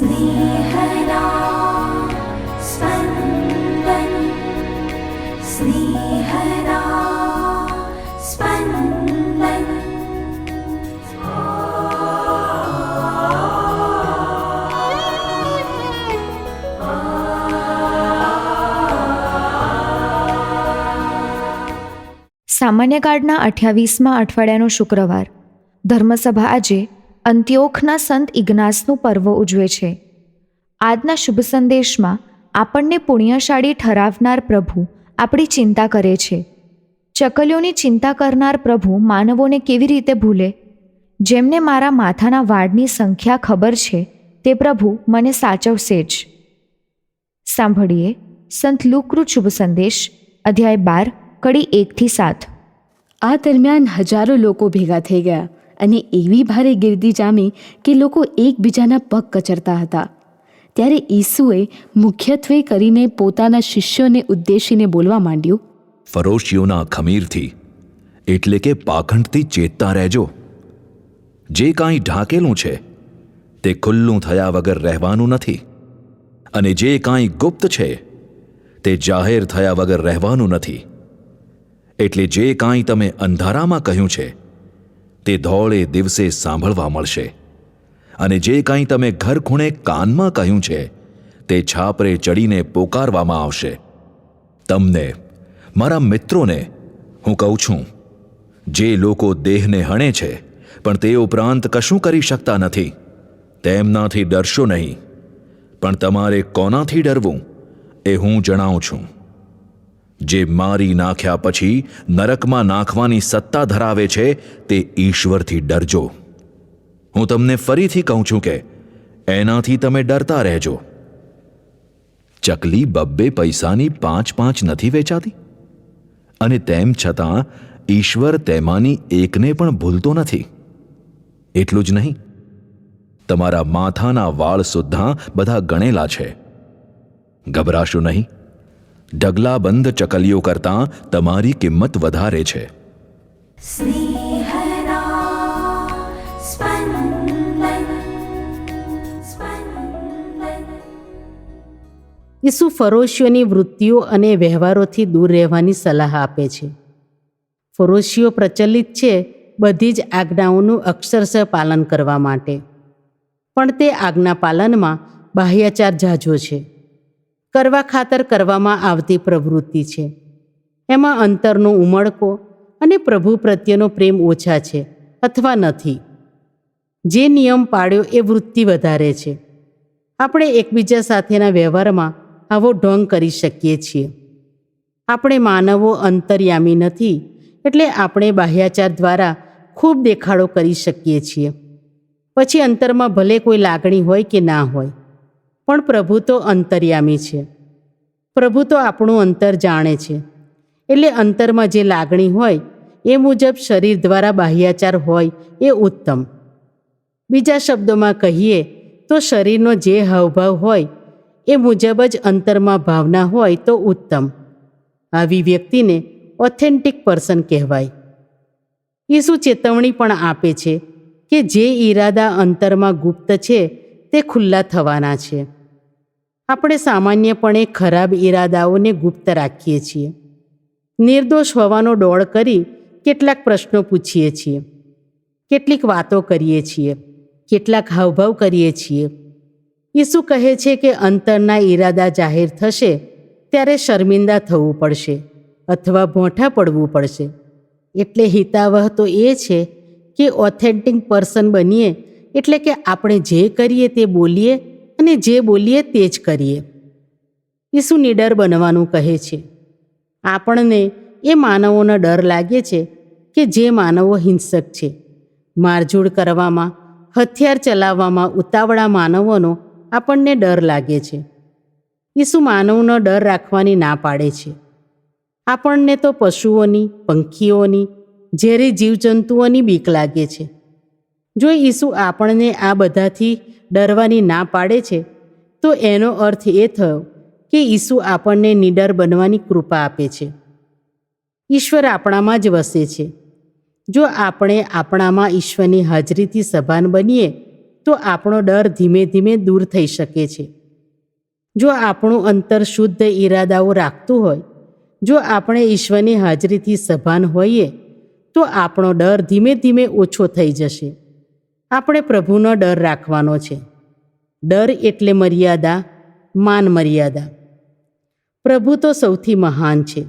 स्नेहदा स्पन्दन् स्नेहदा स्पन्दन् સામાન્ય કાર્ડના અઠ્યાવીસમાં અઠવાડિયાનો શુક્રવાર ધર્મસભા આજે અંત્યોખના સંત ઇગ્નાસનું પર્વ ઉજવે છે. આજના શુભ સંદેશમાં આપણને પુણ્યશાળી ઠરાવનાર પ્રભુ આપણી ચિંતા કરે છે. ચકલીઓની ચિંતા કરનાર પ્રભુ માનવોને કેવી રીતે ભૂલે? જેમને મારા માથાના વાળની સંખ્યા ખબર છે, તે પ્રભુ મને સાચવશે જ. સાંભળીએ સંત લુકૃત શુભ સંદેશ, અધ્યાય બાર, કડી એકથી સાત. આ દરમિયાન હજારો લોકો ભેગા થઈ ગયા. અને એવી ભારે ગીર્દી જામી કે લોકો એકબીજાના પગ કચરતા હતા. ત્યારે ઈસુએ મુખ્યત્વે કરીને પોતાના શિષ્યોને ઉદ્દેશીને બોલવા માંડ્યું, ફરોશીઓના ખમીરથી, એટલે કે પાખંડથી ચેતતા રહેજો. જે કાંઈ ઢાંકેલું છે, તે ખુલ્લું થયા વગર રહેવાનું નથી. અને જે કાંઈ ગુપ્ત છે, તે જાહેર થયા વગર રહેવાનું નથી. એટલે જે કાંઈ તમે અંધારામાં કહ્યું છે તે ધોળે દિવસે સાંભળવા મળશે. અને જે કાંઈ તમે ઘર ખૂણે કાનમાં કહ્યું છે, તે છાપરે ચડીને પોકારવામાં આવશે. તમને, મારા મિત્રોને, હું કહું છું, જે લોકો દેહને હણે છે, પણ તે ઉપરાંત કશું કરી શકતા નથી. તેમનાથી ડરશો નહીં. પણ તમારે કોનાથી ડરવું, એ હું જણાવું છું. જે મારી નાખ્યા પછી નરકમાં નાખવાની સત્તા ધરાવે છે, તે ઈશ્વરથી ડરજો. હું તમને ફરીથી કહું છું કે, એનાથી તમે ડરતા રહેજો. ચકલી બબ્બે પૈસાની પાંચ પાંચ નથી વેચાતી? અને તેમ છતાં, ઈશ્વર તેમાંની એકને પણ ભૂલતો નથી. એટલું જ નહીં. તમારા માથાના વાળ સુદ્ધા બધા ગણેલા છે. ગભરાશો નહીં. ઢગલાબંધ ચકલીઓ કરતાં તમારી કિંમત વધારે છે. ઈસુ ફરોશીઓની વૃત્તિઓ અને વ્યવહારોથી દૂર રહેવાની સલાહ આપે છે. ફરોશીઓ પ્રચલિત છે બધી જ આજ્ઞાઓનું અક્ષરશ પાલન કરવા માટે. પણ તે આજ્ઞા પાલનમાં બાહ્યાચાર ઝાઝો છે. કરવા ખાતર કરવામાં આવતી પ્રવૃત્તિ છે. એમાં અંતરનો ઉમળકો અને પ્રભુ પ્રત્યેનો પ્રેમ ઓછા છે અથવા નથી. જે નિયમ પાડ્યો એ વૃત્તિ વધારે છે. આપણે એકબીજા સાથેના વ્યવહારમાં આવો ઢોંગ કરી શકીએ છીએ. આપણે માનવો અંતર્યામી નથી એટલે આપણે બાહ્યાચાર દ્વારા ખૂબ દેખાડો કરી શકીએ છીએ. પછી અંતરમાં ભલે કોઈ લાગણી હોય કે ના હોય પણ પ્રભુ તો અંતર્યામી છે. પ્રભુ તો આપણું અંતર જાણે છે. એટલે અંતરમાં જે લાગણી હોય, એ મુજબ શરીર દ્વારા બાહ્યાચાર હોય, એ ઉત્તમ. બીજા શબ્દોમાં કહીએ તો શરીરનો જે હાવભાવ હોય, એ મુજબ જ અંતરમાં ભાવના હોય તો ઉત્તમ. આવી વ્યક્તિને ઓથેન્ટિક પર્સન કહેવાય. ઈસુ ચેતવણી પણ આપે છે કે જે ઈરાદા અંતરમાં ગુપ્ત છે તે ખુલ્લા થવાના છે. આપણે સામાન્યપણે ખરાબ ઈરાદાઓને ગુપ્ત રાખીએ છીએ. નિર્દોષ હોવાનો ડોળ કરી કેટલાક પ્રશ્નો પૂછીએ છીએ. કેટલીક વાતો કરીએ છીએ. કેટલાક હાવભાવ કરીએ છીએ. ઈસુ કહે છે કે અંતરના ઈરાદા જાહેર થશે ત્યારે શર્મિંદા થવું પડશે અથવા ભોંઠા પડવું પડશે. એટલે હિતાવહ તો એ છે કે ઓથેન્ટિક પર્સન બનીએ એટલે કે આપણે જે કરીએ તે બોલીએ અને જે બોલીએ તે જ કરીએ. ઈસુ નિડર બનવાનું કહે છે. આપણને એ માનવોનો ડર લાગે છે કે જે માનવો હિંસક છે. મારઝૂડ કરવામાં, હથિયાર ચલાવવામાં ઉતાવળા માનવોનો આપણને ડર લાગે છે. ઈસુ માનવનો ડર રાખવાની ના પાડે છે. આપણને તો પશુઓની, પંખીઓની, ઝેરી જીવજંતુઓની બીક લાગે છે. જો ઈસુ આપણને આ બધાથી ડરવાની ના પાડે છે, તો એનો અર્થ એ થયો કે ઈસુ આપણને નિડર બનવાની કૃપા આપે છે. ઈશ્વર આપણામાં જ વસે છે. જો આપણે આપણામાં ઈશ્વરની હાજરીથી સભાન બનીએ, તો આપણો ડર ધીમે ધીમે દૂર થઈ શકે છે. જો આપણું અંતર શુદ્ધ ઈરાદાઓ રાખતું હોય, જો આપણે ઈશ્વરની હાજરીથી સભાન હોઈએ, તો આપણો ડર ધીમે ધીમે ઓછો થઈ જશે. આપણે પ્રભુનો ડર રાખવાનો છે. ડર એટલે મર્યાદા, માન મર્યાદા. પ્રભુ તો સૌથી મહાન છે.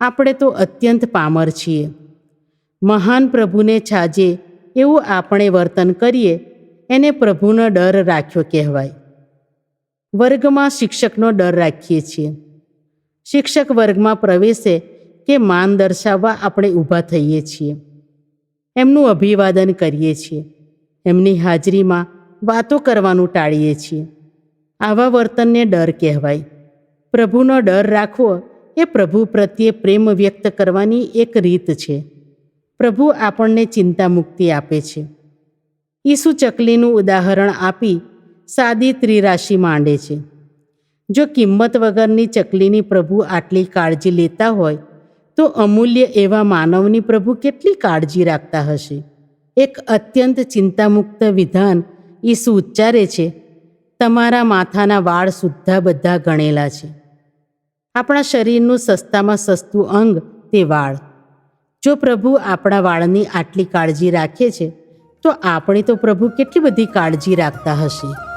આપણે તો અત્યંત પામર છીએ. મહાન પ્રભુને છાજે એવું આપણે વર્તન કરીએ, એને પ્રભુનો ડર રાખ્યો કહેવાય. વર્ગમાં શિક્ષકનો ડર રાખીએ છીએ. શિક્ષક વર્ગમાં પ્રવેશે કે માન દર્શાવવા આપણે ઊભા થઈએ છીએ. એમનું અભિવાદન કરીએ છીએ. એમની હાજરીમાં વાતો કરવાનું ટાળીએ છીએ. આવા વર્તનને ડર કહેવાય. પ્રભુનો ડર રાખવો એ પ્રભુ પ્રત્યે પ્રેમ વ્યક્ત કરવાની એક રીત છે. પ્રભુ આપણને ચિંતા મુક્તિ આપે છે. ઈસુ ચકલીનું ઉદાહરણ આપી સાદી ત્રિરાશિ માંડે છે. જો કિંમત વગરની ચકલીની પ્રભુ આટલી કાળજી લેતા હોય, તો અમૂલ્ય એવા માનવની પ્રભુ કેટલી કાળજી રાખતા હશે? એક અત્યંત ચિંતામુક્ત વિધાન ઈસુ ઉચ્ચારે છે. તમારા માથાના વાળ સુદ્ધા બધા ગણેલા છે. આપણા શરીરનું સસ્તામાં સસ્તું અંગ તે વાળ. જો પ્રભુ આપણા વાળની આટલી કાળજી રાખે છે, તો આપણે તો પ્રભુ કેટલી બધી કાળજી રાખતા હશે?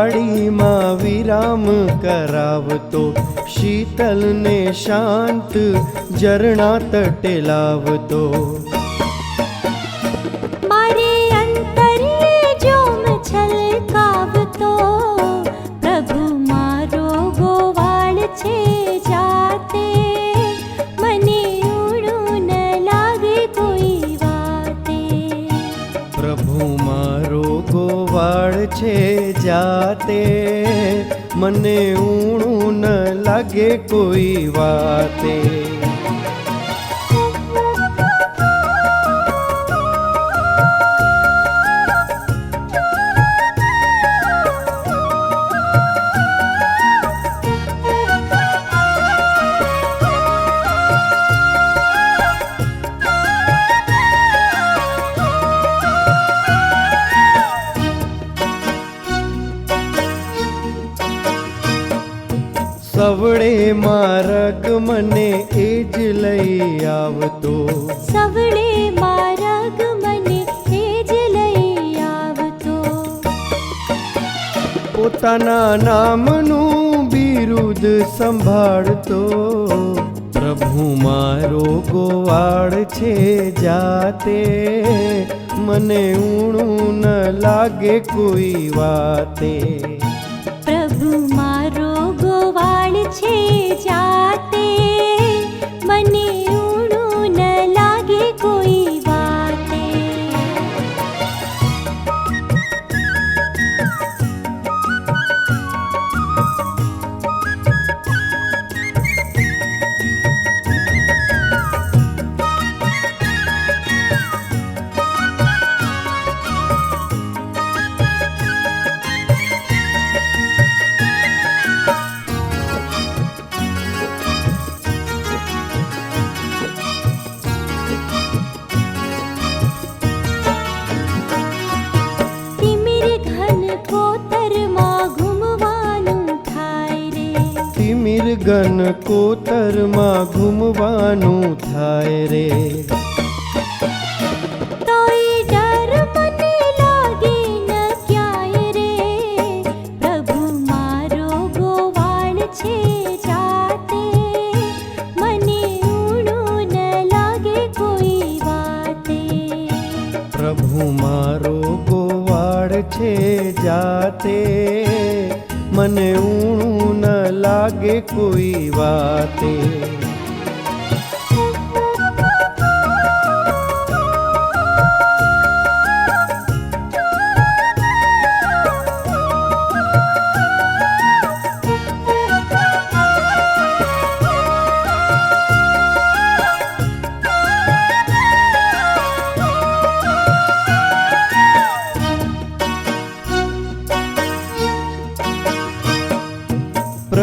વાડીમાં વિરામ કરાવતો શીતલને શાંત ઝરણા તટે લાવતો છે. જાતે મને ઊણું ન લાગે કોઈ વાતે. લઈ આવતો. સવડે મારા મને એ જ લઈ આવતો. પોતાના નામનું બિરુદ સંભાળતો. પ્રભુ મારો ગોવાળ છે જાતે. મને ઊણું ન લાગે કોઈ વાતે. ગન કોતરમાં ઘૂમવાનું થાય રે. પ્રભુ મારો ગોવાળ છે જાતે. મને ઊણું ન લાગે કોઈ વાતે.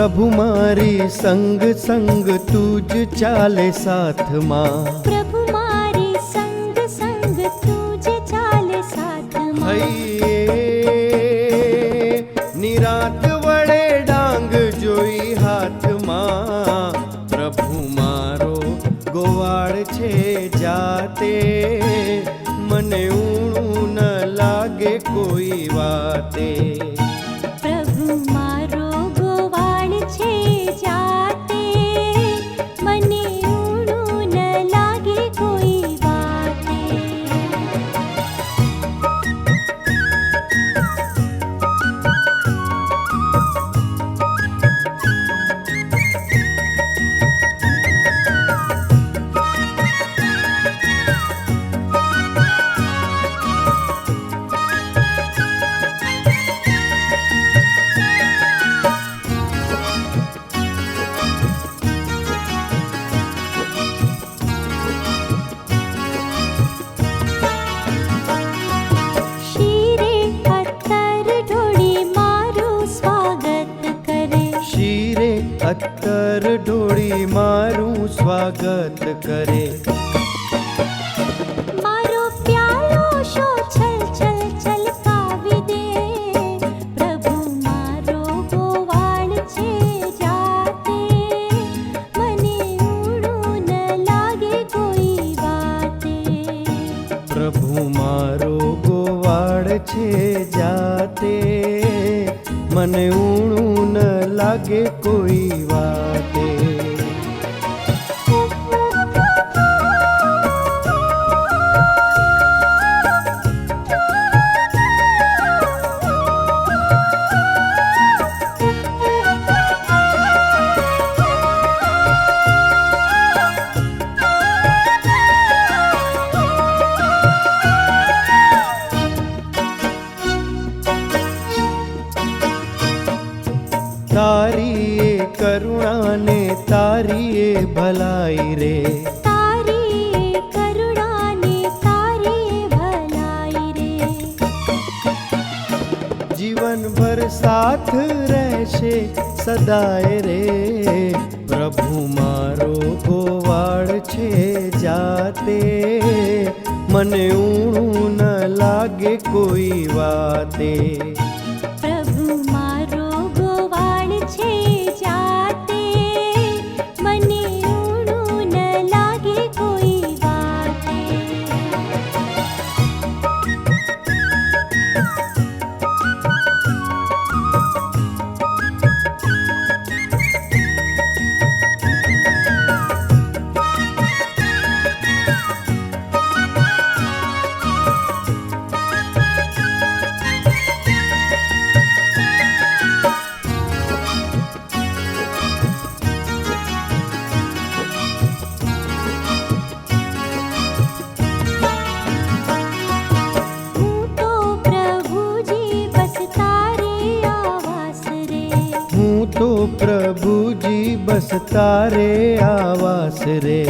પ્રભુ મારો સંગ સંગ તું જ ચાલે સાથમાં. પ્રભુ મારી સંગ સંગ તું જ ચાલે સાથમાં. નિરાત વડે ડાંગ જોઈ હાથમાં. પ્રભુ મારો ગોવાળ છે જાતે. મને ઊણું ન લાગે કોઈ વાતે. good. સાથ રહેશે સદાય રે પ્રભુ મારો ગોવાળ છે જાતે મને ઊણું ન લાગે કોઈ વાતે ન તારે આવાસ રે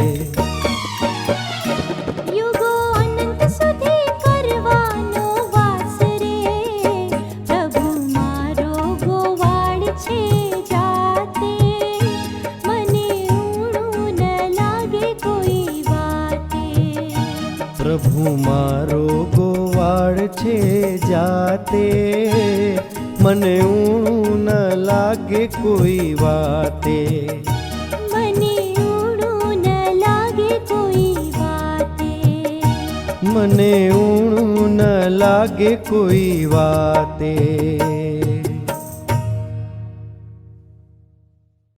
પ્રભુ મારો ગોવાળ છે જાતે મને ઊણું ન લાગે કોઈ વાતે. મને ઊણું ન લાગે કોઈ વાતે. મને ઊણું ન લાગે કોઈ વાતે.